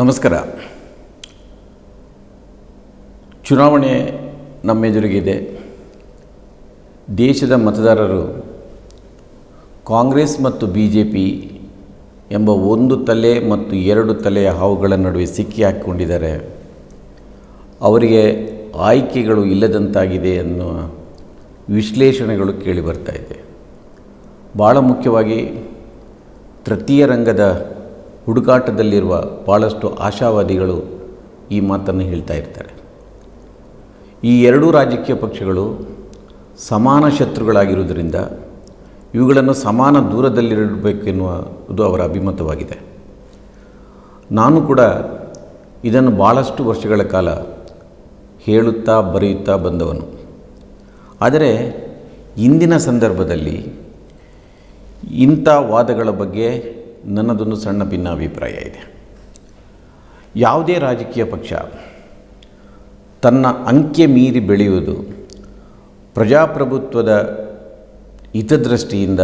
ನಮಸ್ಕಾರ. ಚುನಾವಣೆ ನಮ್ಮೆದುರಿಗಿದೆ ದೇಶದ ಮತದಾರರು ಕಾಂಗ್ರೆಸ್ ಮತ್ತು ಬಿ ಜೆ ಪಿ ಎಂಬ ಒಂದು ತಲೆ ಮತ್ತು ಎರಡು ತಲೆಯ ಹಾವುಗಳ ನಡುವೆ ಸಿಕ್ಕಿ ಹಾಕಿಕೊಂಡಿದ್ದಾರೆ. ಅವರಿಗೆ ಆಯ್ಕೆಗಳು ಇಲ್ಲದಂತಾಗಿದೆ ಅನ್ನುವ ವಿಶ್ಲೇಷಣೆಗಳು ಕೇಳಿ ಬರ್ತಾ ಇದೆ. ಭಾಳ ಮುಖ್ಯವಾಗಿ ತೃತೀಯ ರಂಗದ ಹುಡುಕಾಟದಲ್ಲಿರುವ ಭಾಳಷ್ಟು ಆಶಾವಾದಿಗಳು ಈ ಮಾತನ್ನು ಹೇಳ್ತಾ ಇರ್ತಾರೆ. ಈ ಎರಡೂ ರಾಜಕೀಯ ಪಕ್ಷಗಳು ಸಮಾನ ಶತ್ರುಗಳಾಗಿರುವುದರಿಂದ ಇವುಗಳನ್ನು ಸಮಾನ ದೂರದಲ್ಲಿಡಬೇಕೆನ್ನುವುದು ಅವರ ಅಭಿಮತವಾಗಿದೆ. ನಾನು ಕೂಡ ಇದನ್ನು ಭಾಳಷ್ಟು ವರ್ಷಗಳ ಕಾಲ ಹೇಳುತ್ತಾ ಬರೆಯುತ್ತಾ ಬಂದವನು. ಆದರೆ ಇಂದಿನ ಸಂದರ್ಭದಲ್ಲಿ ಇಂಥ ವಾದಗಳ ಬಗ್ಗೆ ನನ್ನದೊಂದು ಸಣ್ಣ ಭಿನ್ನಾಭಿಪ್ರಾಯ ಇದೆ. ಯಾವುದೇ ರಾಜಕೀಯ ಪಕ್ಷ ತನ್ನ ಅಂಕೆ ಮೀರಿ ಬೆಳೆಯುವುದು ಪ್ರಜಾಪ್ರಭುತ್ವದ ಹಿತದೃಷ್ಟಿಯಿಂದ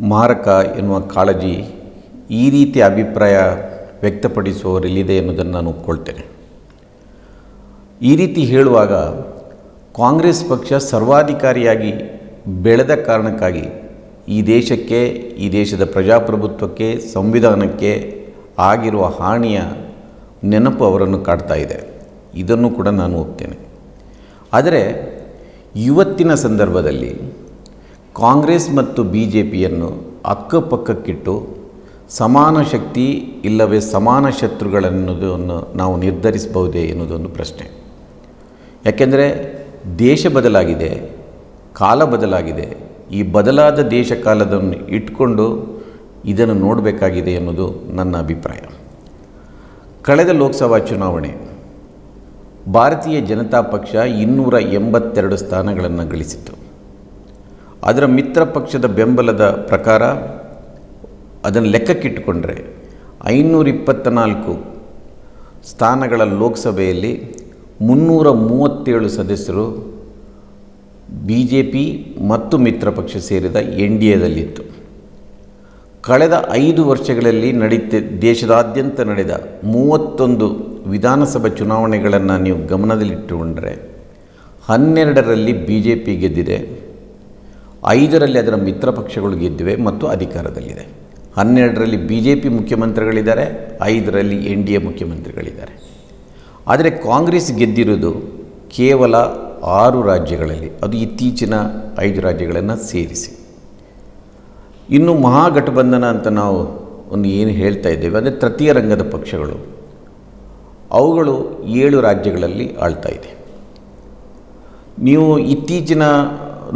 ಮಾರಕ ಎನ್ನುವ ಕಾಳಜಿ ಈ ರೀತಿ ಅಭಿಪ್ರಾಯ ವ್ಯಕ್ತಪಡಿಸುವವರಲ್ಲಿದೆ ಎನ್ನುವುದನ್ನು ನಾನು ಒಪ್ಕೊಳ್ತೇನೆ. ಈ ರೀತಿ ಹೇಳುವಾಗ ಕಾಂಗ್ರೆಸ್ ಪಕ್ಷ ಸರ್ವಾಧಿಕಾರಿಯಾಗಿ ಬೆಳೆದ ಕಾರಣಕ್ಕಾಗಿ ಈ ದೇಶಕ್ಕೆ, ಈ ದೇಶದ ಪ್ರಜಾಪ್ರಭುತ್ವಕ್ಕೆ, ಸಂವಿಧಾನಕ್ಕೆ ಆಗಿರುವ ಹಾನಿಯ ನೆನಪು ಅವರನ್ನು ಕಾಡ್ತಾ ಇದೆ. ಇದನ್ನು ಕೂಡ ನಾನು ಒಪ್ತೇನೆ. ಆದರೆ ಇವತ್ತಿನ ಸಂದರ್ಭದಲ್ಲಿ ಕಾಂಗ್ರೆಸ್ ಮತ್ತು ಬಿ ಜೆ ಪಿಯನ್ನು ಅಕ್ಕಪಕ್ಕಕ್ಕಿಟ್ಟು ಸಮಾನ ಶಕ್ತಿ ಇಲ್ಲವೇ ಸಮಾನ ಶತ್ರುಗಳನ್ನುವುದನ್ನು ನಾವು ನಿರ್ಧರಿಸಬಹುದೇ ಎನ್ನುವುದೊಂದು ಪ್ರಶ್ನೆ. ಯಾಕೆಂದರೆ ದೇಶ ಬದಲಾಗಿದೆ, ಕಾಲ ಬದಲಾಗಿದೆ ಈ ಬದಲಾದ ದೇಶಕಾಲದನ್ನು ಇಟ್ಕೊಂಡು ಇದನ್ನು ನೋಡಬೇಕಾಗಿದೆ ಎನ್ನುವುದು ನನ್ನ ಅಭಿಪ್ರಾಯ. ಕಳೆದ ಲೋಕಸಭಾ ಚುನಾವಣೆ, ಭಾರತೀಯ ಜನತಾ ಪಕ್ಷ ಇನ್ನೂರ ಎಂಬತ್ತೆರಡು ಸ್ಥಾನಗಳನ್ನು ಗಳಿಸಿತು ಅದರ ಮಿತ್ರ ಪಕ್ಷದ ಬೆಂಬಲದ ಪ್ರಕಾರ ಅದನ್ನು ಲೆಕ್ಕಕ್ಕಿಟ್ಟುಕೊಂಡ್ರೆ ಐನೂರ ಇಪ್ಪತ್ತ ನಾಲ್ಕು ಸ್ಥಾನಗಳ ಲೋಕಸಭೆಯಲ್ಲಿ ಮುನ್ನೂರ ಮೂವತ್ತೇಳು ಸದಸ್ಯರು ಬಿ ಜೆ ಪಿ ಮತ್ತು ಮಿತ್ರ ಪಕ್ಷ ಸೇರಿದ ಎನ್ ಡಿ ಎದಲ್ಲಿತ್ತು ಕಳೆದ ಐದು ವರ್ಷಗಳಲ್ಲಿ ನಡೀತ, ದೇಶದಾದ್ಯಂತ ನಡೆದ ಮೂವತ್ತೊಂದು ವಿಧಾನಸಭಾ ಚುನಾವಣೆಗಳನ್ನು ನೀವು ಗಮನದಲ್ಲಿಟ್ಟುಕೊಂಡರೆ, ಹನ್ನೆರಡರಲ್ಲಿ ಬಿ ಜೆ ಪಿ ಗೆದ್ದಿದೆ, ಐದರಲ್ಲಿ ಅದರ ಮಿತ್ರ ಪಕ್ಷಗಳು ಗೆದ್ದಿವೆ ಮತ್ತು ಅಧಿಕಾರದಲ್ಲಿದೆ. ಹನ್ನೆರಡರಲ್ಲಿ ಬಿ ಜೆ ಪಿ ಮುಖ್ಯಮಂತ್ರಿಗಳಿದ್ದಾರೆ, ಐದರಲ್ಲಿ ಎನ್ ಡಿ ಎ ಮುಖ್ಯಮಂತ್ರಿಗಳಿದ್ದಾರೆ. ಆದರೆ ಕಾಂಗ್ರೆಸ್ ಗೆದ್ದಿರೋದು ಕೇವಲ ಆರು ರಾಜ್ಯಗಳಲ್ಲಿ, ಅದು ಇತ್ತೀಚಿನ ಐದು ರಾಜ್ಯಗಳನ್ನು ಸೇರಿಸಿ. ಇನ್ನು ಮಹಾಗಠಬಂಧನ ಅಂತ ನಾವು ಒಂದು ಏನು ಹೇಳ್ತಾ ಇದ್ದೇವೆ, ಅಂದರೆ ತೃತೀಯ ರಂಗದ ಪಕ್ಷಗಳು, ಅವುಗಳು ಏಳು ರಾಜ್ಯಗಳಲ್ಲಿ ಆಳ್ತಾ ಇದೆ. ನೀವು ಇತ್ತೀಚಿನ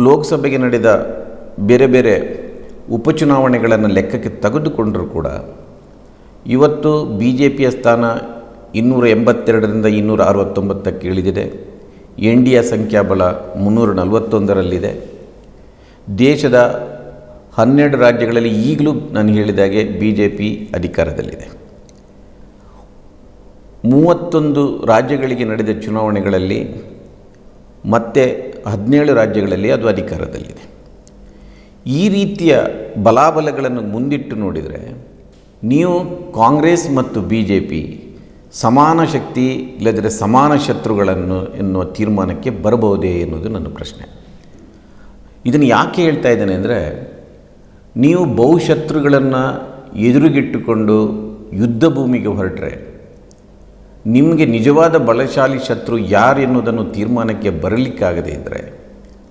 ಲೋಕಸಭೆಗೆ ನಡೆದ ಬೇರೆ ಬೇರೆ ಉಪಚುನಾವಣೆಗಳನ್ನು ಲೆಕ್ಕಕ್ಕೆ ತೆಗೆದುಕೊಂಡರೂ ಕೂಡ, ಇವತ್ತು ಬಿ ಜೆ ಪಿಯ ಸ್ಥಾನ ಇನ್ನೂರ ಎಂಬತ್ತೆರಡರಿಂದ ಇನ್ನೂರ ಅರವತ್ತೊಂಬತ್ತಕ್ಕೆ ಇಳಿದಿದೆ ಎನ್ ಡಿ ಎ ಸಂಖ್ಯಾಬಲ ಮುನ್ನೂರ ನಲವತ್ತೊಂದರಲ್ಲಿದೆ ದೇಶದ ಹನ್ನೆರಡು ರಾಜ್ಯಗಳಲ್ಲಿ ಈಗಲೂ ನಾನು ಹೇಳಿದಾಗೆ ಬಿ ಜೆ ಪಿ ಅಧಿಕಾರದಲ್ಲಿದೆ. ಮೂವತ್ತೊಂದು ರಾಜ್ಯಗಳಿಗೆ ನಡೆದ ಚುನಾವಣೆಗಳಲ್ಲಿ ಮತ್ತೆ ಹದಿನೇಳು ರಾಜ್ಯಗಳಲ್ಲಿ ಅದು ಅಧಿಕಾರದಲ್ಲಿದೆ. ಈ ರೀತಿಯ ಬಲಾಬಲಗಳನ್ನು ಮುಂದಿಟ್ಟು ನೋಡಿದರೆ, ನೀವು ಕಾಂಗ್ರೆಸ್ ಮತ್ತು ಬಿ ಜೆ ಪಿ ಸಮಾನ ಶಕ್ತಿ ಇಲ್ಲದರೆ ಸಮಾನ ಶತ್ರುಗಳನ್ನು ಎನ್ನುವ ತೀರ್ಮಾನಕ್ಕೆ ಬರಬಹುದೇ ಎನ್ನುವುದು ನನ್ನ ಪ್ರಶ್ನೆ. ಇದನ್ನು ಯಾಕೆ ಹೇಳ್ತಾ ಇದ್ದೇನೆ ಅಂದರೆ, ನೀವು ಬಹುಶತ್ರುಗಳನ್ನು ಎದುರುಗಿಟ್ಟುಕೊಂಡು ಯುದ್ಧ ಭೂಮಿಗೆ ಹೊರಟರೆ, ನಿಮಗೆ ನಿಜವಾದ ಬಲಶಾಲಿ ಶತ್ರು ಯಾರು ಎನ್ನುವುದನ್ನು ತೀರ್ಮಾನಕ್ಕೆ ಬರಲಿಕ್ಕಾಗದೇ ಇದ್ದರೆ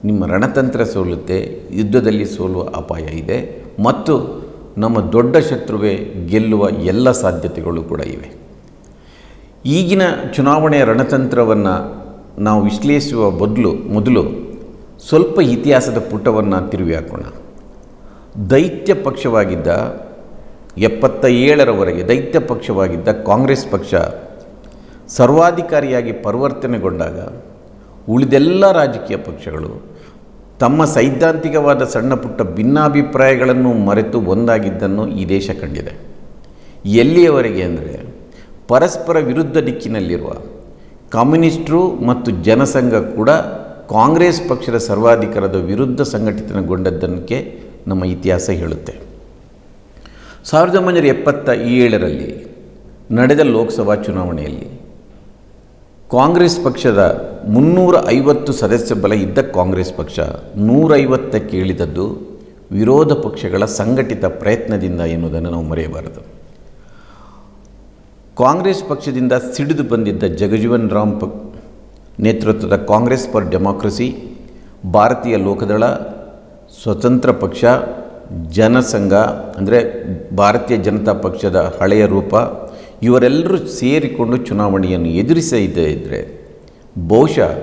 ನಿಮ್ಮ ರಣತಂತ್ರ ಸೋಲುತ್ತೆ, ಯುದ್ಧದಲ್ಲಿ ಸೋಲುವ ಅಪಾಯ ಇದೆ, ಮತ್ತು ನಮ್ಮ ದೊಡ್ಡ ಶತ್ರುವೇ ಗೆಲ್ಲುವ ಎಲ್ಲ ಸಾಧ್ಯತೆಗಳು ಕೂಡ ಇವೆ. ಈಗಿನ ಚುನಾವಣೆಯ ರಣತಂತ್ರವನ್ನು ನಾವು ವಿಶ್ಲೇಷಿಸುವ ಬದಲು, ಮೊದಲು ಸ್ವಲ್ಪ ಇತಿಹಾಸದ ಪುಟವನ್ನು ತಿರುವಿ ಹಾಕೋಣ. ದೈತ್ಯ ಪಕ್ಷವಾಗಿದ್ದ ಎಪ್ಪತ್ತ ಏಳರವರೆಗೆ ದೈತ್ಯ ಪಕ್ಷವಾಗಿದ್ದ ಕಾಂಗ್ರೆಸ್ ಪಕ್ಷ ಸರ್ವಾಧಿಕಾರಿಯಾಗಿ ಪರಿವರ್ತನೆಗೊಂಡಾಗ ಉಳಿದೆಲ್ಲ ರಾಜಕೀಯ ಪಕ್ಷಗಳು ತಮ್ಮ ಸೈದ್ಧಾಂತಿಕವಾದ ಸಣ್ಣ ಪುಟ್ಟ ಭಿನ್ನಾಭಿಪ್ರಾಯಗಳನ್ನು ಮರೆತು ಒಂದಾಗಿದ್ದನ್ನು ಈ ದೇಶ ಕಂಡಿದೆ. ಎಲ್ಲಿಯವರೆಗೆ ಅಂದರೆ ಪರಸ್ಪರ ವಿರುದ್ಧ ದಿಕ್ಕಿನಲ್ಲಿರುವ ಕಮ್ಯುನಿಸ್ಟರು ಮತ್ತು ಜನಸಂಘ ಕೂಡ ಕಾಂಗ್ರೆಸ್ ಪಕ್ಷದ ಸರ್ವಾಧಿಕಾರದ ವಿರುದ್ಧ ಸಂಘಟಿತಗೊಂಡದ್ದಕ್ಕೆ ನಮ್ಮ ಇತಿಹಾಸ ಹೇಳುತ್ತೆ. ಸಾವಿರದ ಒಂಬೈನೂರ ಎಪ್ಪತ್ತ ಏಳರಲ್ಲಿ ನಡೆದ ಲೋಕಸಭಾ ಚುನಾವಣೆಯಲ್ಲಿ ಕಾಂಗ್ರೆಸ್ ಪಕ್ಷದ ಮುನ್ನೂರ ಐವತ್ತು ಸದಸ್ಯ ಬಲ ಇದ್ದ ಕಾಂಗ್ರೆಸ್ ಪಕ್ಷ ನೂರೈವತ್ತಕ್ಕೆ ಇಳಿದದ್ದು ವಿರೋಧ ಪಕ್ಷಗಳ ಸಂಘಟಿತ ಪ್ರಯತ್ನದಿಂದ ಎನ್ನುವುದನ್ನು ನಾವು ಮರೆಯಬಾರದು. ಕಾಂಗ್ರೆಸ್ ಪಕ್ಷದಿಂದ ಸಿಡಿದು ಬಂದಿದ್ದ ಜಗಜೀವನ್ ರಾಮ್ ಪ ನೇತೃತ್ವದ ಕಾಂಗ್ರೆಸ್ ಫಾರ್ ಡೆಮಾಕ್ರಸಿ, ಭಾರತೀಯ ಲೋಕದಳ, ಸ್ವತಂತ್ರ ಪಕ್ಷ, ಜನಸಂಘ, ಅಂದರೆ ಭಾರತೀಯ ಜನತಾ ಪಕ್ಷದ ಹಳೆಯ ರೂಪ, ಇವರೆಲ್ಲರೂ ಸೇರಿಕೊಂಡು ಚುನಾವಣೆಯನ್ನು ಎದುರಿಸದೇ ಇದ್ದರೆ ಬಹುಶಃ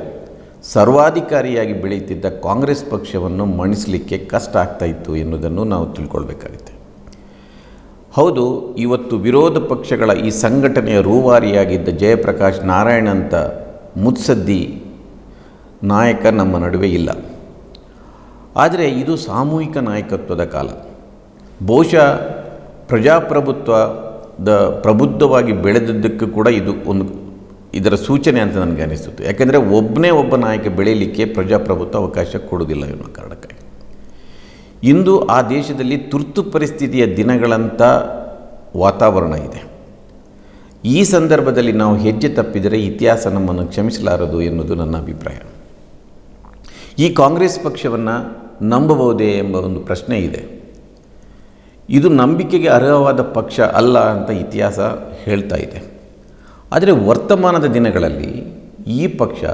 ಸರ್ವಾಧಿಕಾರಿಯಾಗಿ ಬೆಳೆಯುತ್ತಿದ್ದ ಕಾಂಗ್ರೆಸ್ ಪಕ್ಷವನ್ನು ಮಣಿಸಲಿಕ್ಕೆ ಕಷ್ಟ ಆಗ್ತಾಯಿತ್ತು ಎನ್ನುವುದನ್ನು ನಾವು ತಿಳ್ಕೊಳ್ಬೇಕಾಗುತ್ತೆ. ಹೌದು, ಇವತ್ತು ವಿರೋಧ ಪಕ್ಷಗಳ ಈ ಸಂಘಟನೆಯ ರೂವಾರಿಯಾಗಿದ್ದ ಜಯಪ್ರಕಾಶ್ ನಾರಾಯಣ್ ಅಂತ ಮುತ್ಸದ್ದಿ ನಾಯಕ ನಮ್ಮ ನಡುವೆ ಇಲ್ಲ. ಆದರೆ ಇದು ಸಾಮೂಹಿಕ ನಾಯಕತ್ವದ ಕಾಲ. ಬಹುಶಃ ಪ್ರಜಾಪ್ರಭುತ್ವದ ಪ್ರಬುದ್ಧವಾಗಿ ಬೆಳೆದದ್ದಕ್ಕೂ ಕೂಡ ಇದು ಒಂದು ಇದರ ಸೂಚನೆ ಅಂತ ನನಗೆ ಅನಿಸುತ್ತೆ. ಯಾಕೆಂದರೆ ಒಬ್ಬನೇ ಒಬ್ಬ ನಾಯಕ ಬೆಳೆಯಲಿಕ್ಕೆ ಪ್ರಜಾಪ್ರಭುತ್ವ ಅವಕಾಶ ಕೊಡುವುದಿಲ್ಲ ಎನ್ನುವ ಕಾರಣಕ್ಕಾಗಿ ಇಂದು ಆ ದೇಶದಲ್ಲಿ ತುರ್ತು ಪರಿಸ್ಥಿತಿಯ ದಿನಗಳಂಥ ವಾತಾವರಣ ಇದೆ. ಈ ಸಂದರ್ಭದಲ್ಲಿ ನಾವು ಹೆಜ್ಜೆ ತಪ್ಪಿದರೆ ಇತಿಹಾಸ ನಮ್ಮನ್ನು ಕ್ಷಮಿಸಲಾರದು ಎನ್ನುವುದು ನನ್ನ ಅಭಿಪ್ರಾಯ. ಈ ಕಾಂಗ್ರೆಸ್ ಪಕ್ಷವನ್ನು ನಂಬಬಹುದೇ ಎಂಬ ಒಂದು ಪ್ರಶ್ನೆ ಇದೆ. ಇದು ನಂಬಿಕೆಗೆ ಅರ್ಹವಾದ ಪಕ್ಷ ಅಲ್ಲ ಅಂತ ಇತಿಹಾಸ ಹೇಳ್ತಾ ಇದೆ. ಆದರೆ ವರ್ತಮಾನದ ದಿನಗಳಲ್ಲಿ ಈ ಪಕ್ಷ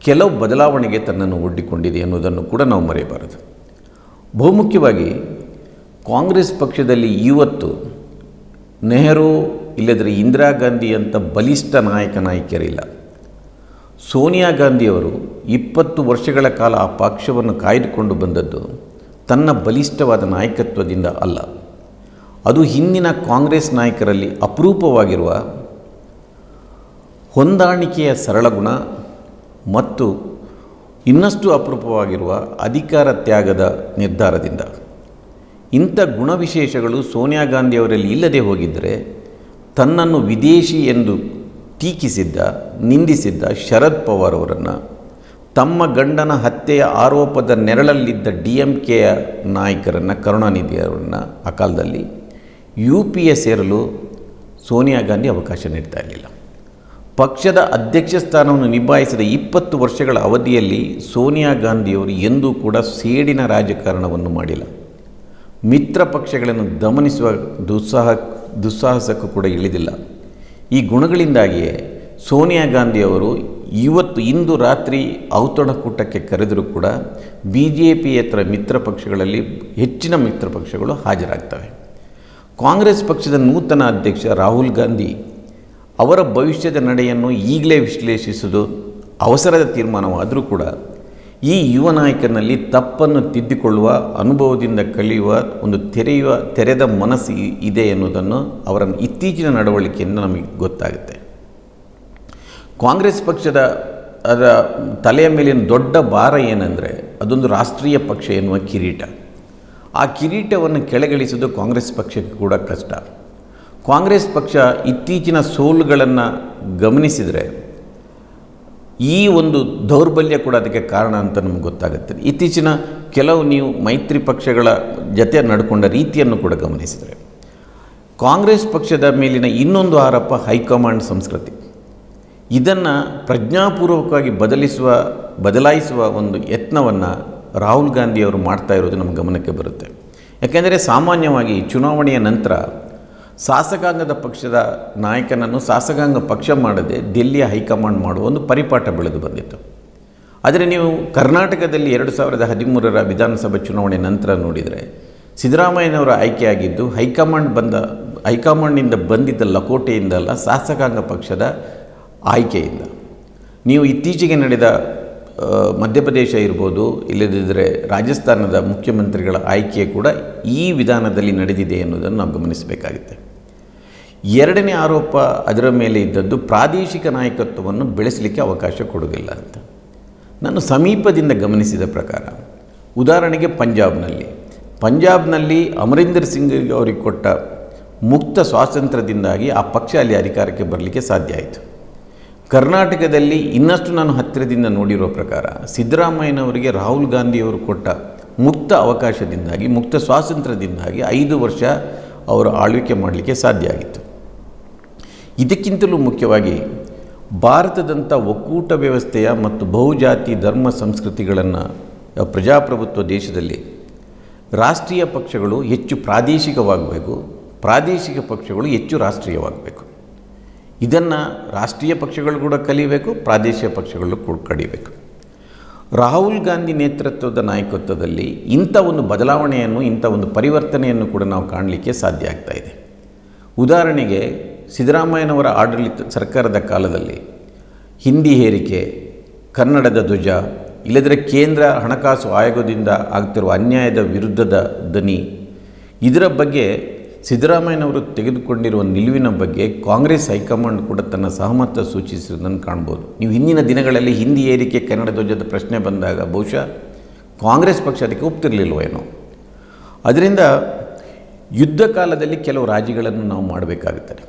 ಕೆಲವು ಬದಲಾವಣೆಗೆ ತನ್ನನ್ನು ಒಡ್ಡಿಕೊಂಡಿದೆ ಎನ್ನುವುದನ್ನು ಕೂಡ ನಾವು ಮರೆಯಬಾರದು. ಬಹುಮುಖ್ಯವಾಗಿ ಕಾಂಗ್ರೆಸ್ ಪಕ್ಷದಲ್ಲಿ ಇವತ್ತು ನೆಹರು ಇಲ್ಲದ್ರೆ ಇಂದಿರಾ ಗಾಂಧಿ ಅಂತ ಬಲಿಷ್ಠ ನಾಯಕ ನಾಯಕಿಯರಿಲ್ಲ. ಸೋನಿಯಾ ಗಾಂಧಿಯವರು ಇಪ್ಪತ್ತು ವರ್ಷಗಳ ಕಾಲ ಆ ಪಕ್ಷವನ್ನು ಕಾಯ್ದುಕೊಂಡು ಬಂದದ್ದು ತನ್ನ ಬಲಿಷ್ಠವಾದ ನಾಯಕತ್ವದಿಂದ ಅಲ್ಲ. ಅದು ಹಿಂದಿನ ಕಾಂಗ್ರೆಸ್ ನಾಯಕರಲ್ಲಿ ಅಪರೂಪವಾಗಿರುವ ಹೊಂದಾಣಿಕೆಯ ಸರಳ ಗುಣ ಮತ್ತು ಇನ್ನಷ್ಟು ಅಪರೂಪವಾಗಿರುವ ಅಧಿಕಾರ ತ್ಯಾಗದ ನಿರ್ಧಾರದಿಂದ. ಇಂಥ ಗುಣವಿಶೇಷಗಳು ಸೋನಿಯಾ ಗಾಂಧಿಯವರಲ್ಲಿ ಇಲ್ಲದೆ ಹೋಗಿದ್ದರೆ ತನ್ನನ್ನು ವಿದೇಶಿ ಎಂದು ಟೀಕಿಸಿದ್ದ, ನಿಂದಿಸಿದ್ದ ಶರದ್ ಪವಾರ್ ಅವರನ್ನು, ತಮ್ಮ ಗಂಡನ ಹತ್ಯೆಯ ಆರೋಪದ ನೆರಳಲ್ಲಿದ್ದ ಡಿ ಎಂ ಕೆಯ ನಾಯಕರನ್ನು ಕರುಣಾನಿಧಿಯವರನ್ನು ಆ ಕಾಲದಲ್ಲಿ ಯು ಪಿ ಎ ಸೇರಲು ಸೋನಿಯಾ ಗಾಂಧಿ ಅವಕಾಶ ನೀಡ್ತಾ ಇರಲಿಲ್ಲ. ಪಕ್ಷದ ಅಧ್ಯಕ್ಷ ಸ್ಥಾನವನ್ನು ನಿಭಾಯಿಸಿದ ಇಪ್ಪತ್ತು ವರ್ಷಗಳ ಅವಧಿಯಲ್ಲಿ ಸೋನಿಯಾ ಗಾಂಧಿಯವರು ಎಂದೂ ಕೂಡ ಸೇಡಿನ ರಾಜಕಾರಣವನ್ನು ಮಾಡಿಲ್ಲ. ಮಿತ್ರ ಪಕ್ಷಗಳನ್ನು ದಮನಿಸುವ ದುಸ್ಸಾಹ, ದುಸ್ಸಾಹಸಕ್ಕೂ ಕೂಡ ಇಳಿದಿಲ್ಲ. ಈ ಗುಣಗಳಿಂದಾಗಿಯೇ ಸೋನಿಯಾ ಗಾಂಧಿಯವರು ಇವತ್ತು ಇಂದು ರಾತ್ರಿ ಔತಣಕೂಟಕ್ಕೆ ಕರೆದರೂ ಕೂಡ ಬಿ ಜೆ ಪಿಯೇತರ ಮಿತ್ರ ಪಕ್ಷಗಳಲ್ಲಿ ಹೆಚ್ಚಿನ ಮಿತ್ರ ಪಕ್ಷಗಳು ಹಾಜರಾಗ್ತವೆ. ಕಾಂಗ್ರೆಸ್ ಪಕ್ಷದ ನೂತನ ಅಧ್ಯಕ್ಷ ರಾಹುಲ್ ಗಾಂಧಿ ಅವರ ಭವಿಷ್ಯದ ನಡೆಯನ್ನು ಈಗಲೇ ವಿಶ್ಲೇಷಿಸುವುದು ಅವಸರದ ತೀರ್ಮಾನವಾದರೂ ಕೂಡ ಈ ಯುವ ನಾಯಕನಲ್ಲಿ ತಪ್ಪನ್ನು ತಿದ್ದಿಕೊಳ್ಳುವ, ಅನುಭವದಿಂದ ಕಲಿಯುವ, ಒಂದು ತೆರೆಯುವ, ತೆರೆದ ಮನಸ್ಸು ಇದೆ ಎನ್ನುವುದನ್ನು ಅವರ ಇತ್ತೀಚಿನ ನಡವಳಿಕೆಯಿಂದ ನಮಗೆ ಗೊತ್ತಾಗುತ್ತೆ. ಕಾಂಗ್ರೆಸ್ ಪಕ್ಷದ, ಅದರ ತಲೆಯ ಮೇಲಿನ ದೊಡ್ಡ ಭಾರ ಏನಂದರೆ ಅದೊಂದು ರಾಷ್ಟ್ರೀಯ ಪಕ್ಷ ಎನ್ನುವ ಕಿರೀಟ. ಆ ಕಿರೀಟವನ್ನು ಕೆಳಗಿಳಿಸೋದು ಕಾಂಗ್ರೆಸ್ ಪಕ್ಷಕ್ಕೆ ಕೂಡ ಕಷ್ಟ. ಕಾಂಗ್ರೆಸ್ ಪಕ್ಷ ಇತ್ತೀಚಿನ ಸೋಲುಗಳನ್ನು ಗಮನಿಸಿದರೆ ಈ ಒಂದು ದೌರ್ಬಲ್ಯ ಕೂಡ ಅದಕ್ಕೆ ಕಾರಣ ಅಂತ ನಮ್ಗೆ ಗೊತ್ತಾಗುತ್ತೆ. ಇತ್ತೀಚಿನ ಕೆಲವು ನೀವು ಮೈತ್ರಿ ಪಕ್ಷಗಳ ಜತೆ ನಡ್ಕೊಂಡ ರೀತಿಯನ್ನು ಕೂಡ ಗಮನಿಸಿದರೆ. ಕಾಂಗ್ರೆಸ್ ಪಕ್ಷದ ಮೇಲಿನ ಇನ್ನೊಂದು ಆರೋಪ ಹೈಕಮಾಂಡ್ ಸಂಸ್ಕೃತಿ. ಇದನ್ನು ಪ್ರಜ್ಞಾಪೂರ್ವಕವಾಗಿ ಬದಲಿಸುವ, ಬದಲಾಯಿಸುವ ಒಂದು ಯತ್ನವನ್ನು ರಾಹುಲ್ ಗಾಂಧಿಯವರು ಮಾಡ್ತಾ ಇರೋದು ನಮ್ಮ ಗಮನಕ್ಕೆ ಬರುತ್ತೆ. ಯಾಕೆಂದರೆ ಸಾಮಾನ್ಯವಾಗಿ ಚುನಾವಣೆಯ ನಂತರ ಶಾಸಕಾಂಗದ ಪಕ್ಷದ ನಾಯಕನನ್ನು ಶಾಸಕಾಂಗ ಪಕ್ಷ ಮಾಡದೆ ದಿಲ್ಲಿಯ ಹೈಕಮಾಂಡ್ ಮಾಡುವ ಒಂದು ಪರಿಪಾಠ ಬೆಳೆದು ಬಂದಿತ್ತು. ಆದರೆ ನೀವು ಕರ್ನಾಟಕದಲ್ಲಿ ಎರಡು ಸಾವಿರದ ಹದಿಮೂರರ ವಿಧಾನಸಭೆ ಚುನಾವಣೆ ನಂತರ ನೋಡಿದರೆ ಸಿದ್ದರಾಮಯ್ಯನವರ ಆಯ್ಕೆಯಾಗಿದ್ದು ಹೈಕಮಾಂಡ್ ಬಂದ, ಹೈಕಮಾಂಡ್ನಿಂದ ಬಂದಿದ್ದ ಲಕೋಟೆಯಿಂದಲ್ಲ ಶಾಸಕಾಂಗ ಪಕ್ಷದ ಆಯ್ಕೆಯಿಂದ. ನೀವು ಇತ್ತೀಚೆಗೆ ನಡೆದ ಮಧ್ಯಪ್ರದೇಶ ಇರ್ಬೋದು ಇಲ್ಲದಿದ್ದರೆ ರಾಜಸ್ಥಾನದ ಮುಖ್ಯಮಂತ್ರಿಗಳ ಆಯ್ಕೆ ಕೂಡ ಈ ವಿಧಾನದಲ್ಲಿ ನಡೆದಿದೆ ಎನ್ನುವುದನ್ನು ನಾವು ಗಮನಿಸಬೇಕಾಗುತ್ತೆ. ಎರಡನೇ ಆರೋಪ ಅದರ ಮೇಲೆ ಇದ್ದದ್ದು ಪ್ರಾದೇಶಿಕ ನಾಯಕತ್ವವನ್ನು ಬೆಳೆಸಲಿಕ್ಕೆ ಅವಕಾಶ ಕೊಡುವುದಿಲ್ಲ ಅಂತ. ನಾನು ಸಮೀಪದಿಂದ ಗಮನಿಸಿದ ಪ್ರಕಾರ, ಉದಾಹರಣೆಗೆ ಪಂಜಾಬ್ನಲ್ಲಿ. ಪಂಜಾಬ್ನಲ್ಲಿ ಅಮರೀಂದರ್ ಸಿಂಗ್ ಅವರಿಗೆ ಕೊಟ್ಟ ಮುಕ್ತ ಸ್ವಾತಂತ್ರ್ಯದಿಂದಾಗಿ ಆ ಪಕ್ಷ ಅಲ್ಲಿ ಅಧಿಕಾರಕ್ಕೆ ಬರಲಿಕ್ಕೆ ಸಾಧ್ಯ ಆಯಿತು. ಕರ್ನಾಟಕದಲ್ಲಿ ಇನ್ನಷ್ಟು ನಾನು ಹತ್ತಿರದಿಂದ ನೋಡಿರೋ ಪ್ರಕಾರ ಸಿದ್ದರಾಮಯ್ಯನವರಿಗೆ ರಾಹುಲ್ ಗಾಂಧಿಯವರು ಕೊಟ್ಟ ಮುಕ್ತ ಅವಕಾಶದಿಂದಾಗಿ, ಮುಕ್ತ ಸ್ವಾತಂತ್ರ್ಯದಿಂದಾಗಿ ಐದು ವರ್ಷ ಅವರು ಆಳ್ವಿಕೆ ಮಾಡಲಿಕ್ಕೆ ಸಾಧ್ಯ ಆಗಿತ್ತು. ಇದಕ್ಕಿಂತಲೂ ಮುಖ್ಯವಾಗಿ ಭಾರತದಂಥ ಒಕ್ಕೂಟ ವ್ಯವಸ್ಥೆಯ ಮತ್ತು ಬಹುಜಾತಿ ಧರ್ಮ ಸಂಸ್ಕೃತಿಗಳನ್ನು, ಪ್ರಜಾಪ್ರಭುತ್ವ ದೇಶದಲ್ಲಿ ರಾಷ್ಟ್ರೀಯ ಪಕ್ಷಗಳು ಹೆಚ್ಚು ಪ್ರಾದೇಶಿಕವಾಗಬೇಕು, ಪ್ರಾದೇಶಿಕ ಪಕ್ಷಗಳು ಹೆಚ್ಚು ರಾಷ್ಟ್ರೀಯವಾಗಬೇಕು. ಇದನ್ನು ರಾಷ್ಟ್ರೀಯ ಪಕ್ಷಗಳು ಕೂಡ ಕಲಿಬೇಕು, ಪ್ರಾದೇಶಿಕ ಪಕ್ಷಗಳು ಕೂಡ ಕಡಿಬೇಕು ರಾಹುಲ್ ಗಾಂಧಿ ನೇತೃತ್ವದ ನಾಯಕತ್ವದಲ್ಲಿ ಇಂಥ ಒಂದು ಬದಲಾವಣೆಯನ್ನು, ಇಂಥ ಒಂದು ಪರಿವರ್ತನೆಯನ್ನು ಕೂಡ ನಾವು ಕಾಣಲಿಕ್ಕೆ ಸಾಧ್ಯ ಆಗ್ತಾ ಇದೆ. ಉದಾಹರಣೆಗೆ, ಸಿದ್ದರಾಮಯ್ಯನವರ ಆಡಳಿತ ಸರ್ಕಾರದ ಕಾಲದಲ್ಲಿ ಹಿಂದಿ ಹೇರಿಕೆ, ಕನ್ನಡದ ಧ್ವಜ ಇಲ್ಲದರೆ ಕೇಂದ್ರ ಹಣಕಾಸು ಆಯೋಗದಿಂದ ಆಗ್ತಿರುವ ಅನ್ಯಾಯದ ವಿರುದ್ಧದ ದನಿ, ಇದರ ಬಗ್ಗೆ ಸಿದ್ದರಾಮಯ್ಯನವರು ತೆಗೆದುಕೊಂಡಿರುವ ನಿಲುವಿನ ಬಗ್ಗೆ ಕಾಂಗ್ರೆಸ್ ಹೈಕಮಾಂಡ್ ಕೂಡ ತನ್ನ ಸಹಮತ ಸೂಚಿಸಿರುವುದನ್ನು ಕಾಣ್ಬೋದು. ನೀವು ಹಿಂದಿನ ದಿನಗಳಲ್ಲಿ ಹಿಂದಿ ಏರಿಕೆ, ಕನ್ನಡ ಧ್ವಜದ ಪ್ರಶ್ನೆ ಬಂದಾಗ ಬಹುಶಃ ಕಾಂಗ್ರೆಸ್ ಪಕ್ಷ ಅದಕ್ಕೆ ಒಪ್ತಿರಲಿಲ್ವೇನೋ ಅದರಿಂದ ಯುದ್ಧ ಕಾಲದಲ್ಲಿ ಕೆಲವು ರಾಜ್ಯಗಳನ್ನು ನಾವು ಮಾಡಬೇಕಾಗುತ್ತದೆ.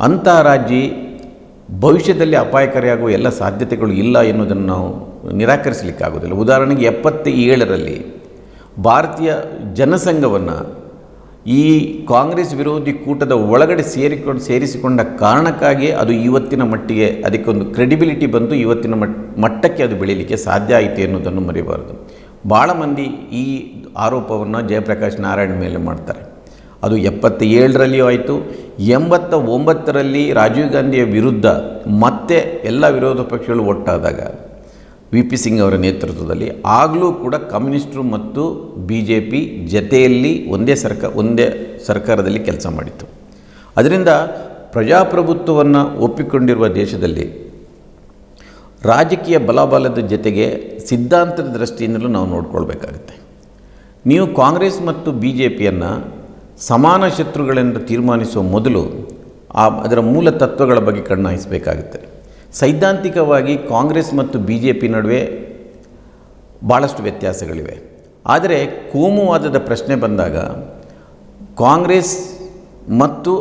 ಅಂಥ ರಾಜ್ಯ ಭವಿಷ್ಯದಲ್ಲಿ ಅಪಾಯಕಾರಿಯಾಗುವ ಎಲ್ಲ ಸಾಧ್ಯತೆಗಳು ಇಲ್ಲ ಎನ್ನುವುದನ್ನು ನಾವು ನಿರಾಕರಿಸಲಿಕ್ಕಾಗೋದಿಲ್ಲ ಉದಾಹರಣೆಗೆ ಎಪ್ಪತ್ತ ಏಳರಲ್ಲಿ ಭಾರತೀಯ ಜನಸಂಘವನ್ನು ಈ ಕಾಂಗ್ರೆಸ್ ವಿರೋಧಿ ಕೂಟದ ಒಳಗಡೆ ಸೇರಿಕೊಂಡು ಸೇರಿಸಿಕೊಂಡ ಕಾರಣಕ್ಕಾಗಿ ಅದು ಇವತ್ತಿನ ಮಟ್ಟಿಗೆ ಅದಕ್ಕೊಂದು ಕ್ರೆಡಿಬಿಲಿಟಿ ಬಂದು ಇವತ್ತಿನ ಮಟ್, ಮಟ್ಟಕ್ಕೆ ಅದು ಬೆಳೀಲಿಕ್ಕೆ ಸಾಧ್ಯ ಆಯಿತು ಎನ್ನುವುದನ್ನು ಮರಿಬಾರದು ಭಾಳ ಮಂದಿ ಈ ಆರೋಪವನ್ನು ಜಯಪ್ರಕಾಶ್ ನಾರಾಯಣ ಮೇಲೆ ಮಾಡ್ತಾರೆ. ಅದು ಎಪ್ಪತ್ತ ಏಳರಲ್ಲಿಯೂ ಆಯಿತು ಎಂಬತ್ತ ಒಂಬತ್ತರಲ್ಲಿ ರಾಜೀವ್ ಗಾಂಧಿಯ ವಿರುದ್ಧ ಮತ್ತೆ ಎಲ್ಲ ವಿರೋಧ ಪಕ್ಷಗಳು ಒಟ್ಟಾದಾಗ ವಿ ಪಿ ಸಿಂಗ್ ಅವರ ನೇತೃತ್ವದಲ್ಲಿ ಆಗಲೂ ಕೂಡ ಕಮ್ಯುನಿಸ್ಟರು ಮತ್ತು ಬಿ ಜೆ ಪಿ ಜತೆಯಲ್ಲಿ ಒಂದೇ ಸರ್ಕ, ಒಂದೇ ಸರ್ಕಾರದಲ್ಲಿ ಕೆಲಸ ಮಾಡಿತ್ತು. ಅದರಿಂದ ಪ್ರಜಾಪ್ರಭುತ್ವವನ್ನು ಒಪ್ಪಿಕೊಂಡಿರುವ ದೇಶದಲ್ಲಿ ರಾಜಕೀಯ ಬಲಬಲದ ಜೊತೆಗೆ ಸಿದ್ಧಾಂತದ ದೃಷ್ಟಿಯಿಂದಲೂ ನಾವು ನೋಡ್ಕೊಳ್ಬೇಕಾಗುತ್ತೆ. ನೀವು ಕಾಂಗ್ರೆಸ್ ಮತ್ತು ಬಿ ಜೆ ಪಿಯನ್ನು ಸಮಾನ ಶತ್ರುಗಳೆಂದು ತೀರ್ಮಾನಿಸುವ ಮೊದಲು ಆ, ಅದರ ಮೂಲ ತತ್ವಗಳ ಬಗ್ಗೆ ಕಣ್ಣಾಯಿಸಬೇಕಾಗುತ್ತೆ ಸೈದ್ಧಾಂತಿಕವಾಗಿ ಕಾಂಗ್ರೆಸ್ ಮತ್ತು ಬಿ ಜೆ ಪಿ ನಡುವೆ ಭಾಳಷ್ಟು ವ್ಯತ್ಯಾಸಗಳಿವೆ. ಆದರೆ ಕೋಮುವಾದದ ಪ್ರಶ್ನೆ ಬಂದಾಗ ಕಾಂಗ್ರೆಸ್ ಮತ್ತು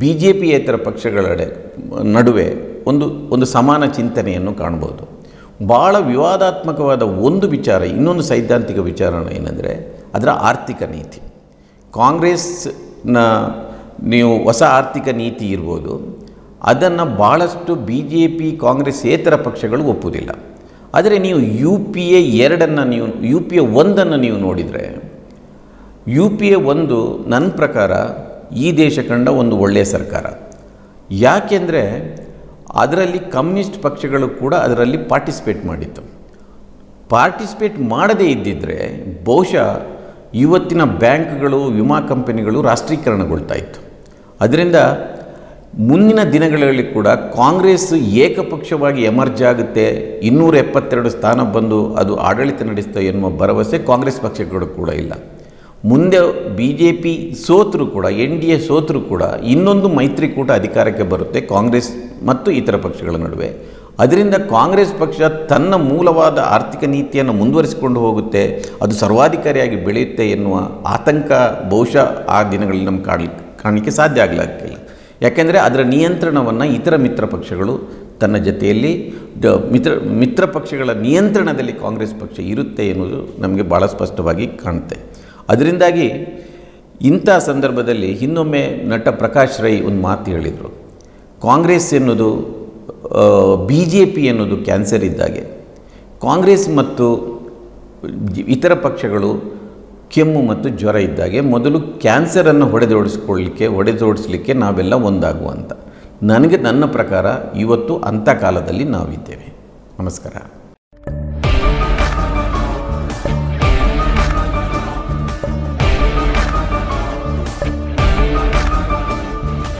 ಬಿ ಜೆ ಪಿಯೇತರ ಪಕ್ಷಗಳ ನಡುವೆ ಒಂದು ಒಂದು ಸಮಾನ ಚಿಂತನೆಯನ್ನು ಕಾಣ್ಬೋದು ಭಾಳ ವಿವಾದಾತ್ಮಕವಾದ ಒಂದು ವಿಚಾರ, ಇನ್ನೊಂದು ಸೈದ್ಧಾಂತಿಕ ವಿಚಾರ ಏನಂದರೆ ಅದರ ಆರ್ಥಿಕ ನೀತಿ. ಕಾಂಗ್ರೆಸ್ನ ನೀವು ಹೊಸ ಆರ್ಥಿಕ ನೀತಿ ಇರ್ಬೋದು ಅದನ್ನು ಭಾಳಷ್ಟು ಬಿ ಜೆ ಪಿ ಕಾಂಗ್ರೆಸ್ಸೇತರ ಪಕ್ಷಗಳು ಒಪ್ಪುವುದಿಲ್ಲ ಆದರೆ ನೀವು ಯು ಪಿ ಎ ಎರಡನ್ನು ನೀವು, ಯು ಪಿ ಎ ಒಂದನ್ನು ನೀವು ನೋಡಿದರೆ, ಯು ಪಿ ಎ ಒಂದು ನನ್ನ ಪ್ರಕಾರ ಈ ದೇಶ ಕಂಡ ಒಂದು ಒಳ್ಳೆಯ ಸರ್ಕಾರ. ಯಾಕೆಂದರೆ ಅದರಲ್ಲಿ ಕಮ್ಯುನಿಸ್ಟ್ ಪಕ್ಷಗಳು ಕೂಡ ಅದರಲ್ಲಿ ಪಾರ್ಟಿಸಿಪೇಟ್ ಮಾಡಿತ್ತು. ಪಾರ್ಟಿಸಿಪೇಟ್ ಮಾಡದೇ ಇದ್ದಿದ್ದರೆ ಬಹುಶಃ ಇವತ್ತಿನ ಬ್ಯಾಂಕ್ಗಳು, ವಿಮಾ ಕಂಪನಿಗಳು ರಾಷ್ಟ್ರೀಕರಣಗೊಳ್ತಾ ಇತ್ತು. ಅದರಿಂದ ಮುಂದಿನ ದಿನಗಳಲ್ಲಿ ಕೂಡ ಕಾಂಗ್ರೆಸ್ ಏಕಪಕ್ಷವಾಗಿ ಎಮರ್ಜ್ ಆಗುತ್ತೆ. ಇನ್ನೂರ ಎಪ್ಪತ್ತೆರಡು ಸ್ಥಾನ ಬಂದು ಅದು ಆಡಳಿತ ನಡೆಸ್ತಾ ಎನ್ನುವ ಭರವಸೆ ಕಾಂಗ್ರೆಸ್ ಪಕ್ಷಗಳು ಕೂಡ ಇಲ್ಲ. ಮುಂದೆ ಬಿ ಜೆ ಪಿ ಸೋತರು ಕೂಡ, ಎನ್ ಡಿ ಎ ಸೋತರು ಕೂಡ ಇನ್ನೊಂದು ಮೈತ್ರಿಕೂಟ ಅಧಿಕಾರಕ್ಕೆ ಬರುತ್ತೆ ಕಾಂಗ್ರೆಸ್ ಮತ್ತು ಇತರ ಪಕ್ಷಗಳ ನಡುವೆ. ಅದರಿಂದ ಕಾಂಗ್ರೆಸ್ ಪಕ್ಷ ತನ್ನ ಮೂಲವಾದ ಆರ್ಥಿಕ ನೀತಿಯನ್ನು ಮುಂದುವರಿಸಿಕೊಂಡು ಹೋಗುತ್ತೆ. ಅದು ಸರ್ವಾಧಿಕಾರಿಯಾಗಿ ಬೆಳೆಯುತ್ತೆ ಎನ್ನುವ ಆತಂಕ ಬಹುಶಃ ಆ ದಿನಗಳಲ್ಲಿ ನಮ್ಗೆ ಕಾಣಲಿಕ್ಕೆ ಕಾಣಲಿಕ್ಕೆ ಸಾಧ್ಯ ಆಗಲಿಕ್ಕಿಲ್ಲ ಯಾಕೆಂದರೆ ಅದರ ನಿಯಂತ್ರಣವನ್ನು ಇತರ ಮಿತ್ರ ಪಕ್ಷಗಳು ತನ್ನ ಜೊತೆಯಲ್ಲಿ ಮಿತ್ರ ಮಿತ್ರ ಪಕ್ಷಗಳ ನಿಯಂತ್ರಣದಲ್ಲಿ ಕಾಂಗ್ರೆಸ್ ಪಕ್ಷ ಇರುತ್ತೆ ಎನ್ನುವುದು ನಮಗೆ ಭಾಳ ಸ್ಪಷ್ಟವಾಗಿ ಕಾಣುತ್ತೆ. ಅದರಿಂದಾಗಿ ಇಂಥ ಸಂದರ್ಭದಲ್ಲಿ ಇನ್ನೊಮ್ಮೆ ನಟ ಪ್ರಕಾಶ್ ರೈ ಒಂದು ಮಾತು ಹೇಳಿದರು. ಕಾಂಗ್ರೆಸ್ ಎನ್ನುವುದು ಬಿ ಜೆ ಪಿ ಎನ್ನುವುದು ಕ್ಯಾನ್ಸರ್ ಇದ್ದಾಗೆ. ಕಾಂಗ್ರೆಸ್ ಮತ್ತು ಇತರ ಪಕ್ಷಗಳು ಕೆಮ್ಮು ಮತ್ತು ಜ್ವರ ಇದ್ದಾಗೆ ಮೊದಲು ಕ್ಯಾನ್ಸರನ್ನು ಹೊಡೆದೋಡಿಸ್ಕೊಳ್ಳಿಕ್ಕೆ, ಹೊಡೆದೋಡಿಸ್ಲಿಕ್ಕೆ ನಾವೆಲ್ಲ ಒಂದಾಗುವಂತ. ನನಗೆ ನನ್ನ ಪ್ರಕಾರ ಇವತ್ತು ಅಂಥ ಕಾಲದಲ್ಲಿ ನಾವಿದ್ದೇವೆ. ನಮಸ್ಕಾರ.